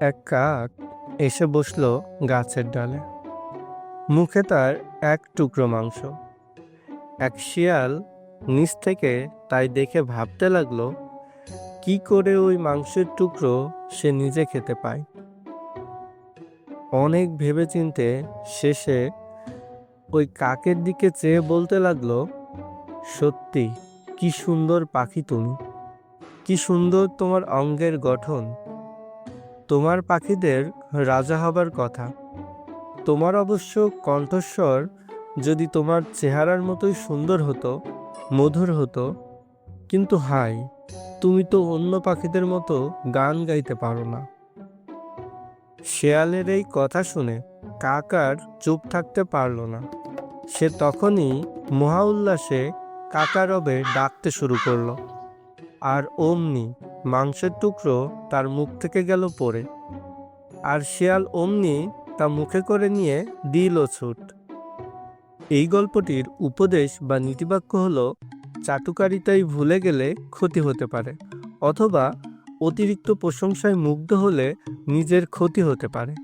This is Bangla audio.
এক কাক এসে বসল গাছের ডালে। মুখে তার এক টুকরো মাংস। এক শিয়াল নিচ থেকে তাই দেখে ভাবতে লাগল, কি করে ওই মাংসের টুকরো সে নিজে খেতে পায়? অনেক ভেবেচিন্তে শেষে ওই কাকের দিকে চেয়ে বলতে লাগল, সত্যি, কি সুন্দর পাখি তুমি। কি সুন্দর তোমার অঙ্গের গঠন। তোমার পাখিদের রাজা হবার কথা। তোমার অবশ্য কণ্ঠস্বর যদি তোমার চেহারার মতোই সুন্দর হতো, মধুর হতো, কিন্তু হাই, তুমি তো অন্য পাখিদের মতো গান গাইতে পারো না। শেয়ালের এই কথা শুনে কাকার চুপ থাকতে পারল না। সে তখনই মহা উল্লাসে কাকারবে ডাকতে শুরু করল। আর অমনি মাংসের টুকরো তার মুখ থেকে গেল পড়ে। আর শিয়াল অমনি তা মুখে করে নিয়ে দিল ছুট। এই গল্পটির উপদেশ বা নীতিবাক্য হলো, চাটুকারিতাই ভুলে গেলে ক্ষতি হতে পারে, অথবা অতিরিক্ত প্রশংসায় মুগ্ধ হলে নিজের ক্ষতি হতে পারে।